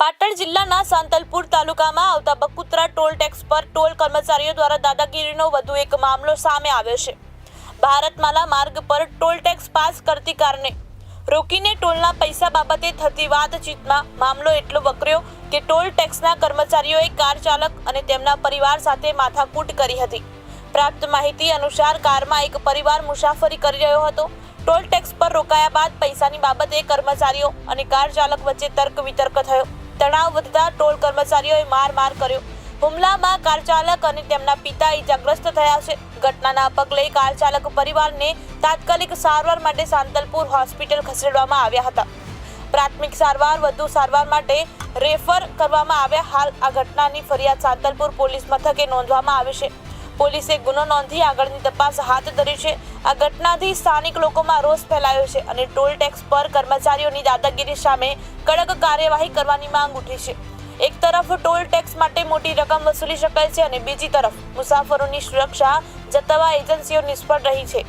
પાટણ જિલ્લાના સાંતલપુર તાલુકામાં આવતા બકુત્રા ટોલ ટેક્સ પર ટોલ કર્મચારીઓ દ્વારા દાદાગીરીનો વધુ એક મામલો સામે આવ્યો છે. ભારતમાલા માર્ગ પર ટોલ ટેક્સ પાસ કરતી કારને રોકીને ટોલના પૈસા બાબતે થતી વાતચીતમાં મામલો એટલો વકર્યો કે ટોલ ટેક્સના કર્મચારીઓએ કાર ચાલક અને તેમના પરિવાર સાથે માથાકૂટ કરી હતી. પ્રાપ્ત માહિતી અનુસાર કારમાં એક પરિવાર મુસાફરી કરી રહ્યો હતો. ટોલ ટેક્સ પર રોકાયા બાદ પૈસાની બાબતે કર્મચારીઓ અને કાર ચાલક વચ્ચે તર્ક વિતર્ક થયો. તણાવ વધતા ટોલ કર્મચારીઓએ માર માર કર્યો. હુમલામાં કાર ચાલક અને તેમના પિતા ઇજાગ્રસ્ત થયા છે. ઘટનાના પગલે કાર ચાલક પરિવારને તાત્કાલિક સારવાર માટે સાંતલપુર હોસ્પિટલ ખસેડવામાં આવ્યા હતા. પ્રાથમિક સારવાર, વધુ સારવાર માટે રેફર કરવામાં આવ્યા. હાલ આ ઘટનાની ફરિયાદ સાંતલપુર પોલીસ મથકે નોંધવામાં આવી છે. પોલીસે ગુનો નોંધી આગળની તપાસ હાથ ધરી છે. આ ઘટનાથી સ્થાનિક લોકોમાં રોષ ફેલાયો છે અને ટોલ ટેક્સ પર કર્મચારીઓની દાદાગીરી સામે કડક કાર્યવાહી કરવાની માંગ ઉઠી છે. એક તરફ ટોલ ટેક્સ માટે મોટી રકમ વસૂલી શકાય છે અને બીજી તરફ મુસાફરોની સુરક્ષા જતાવા એજન્સીઓ નિષ્ફળ રહી છે.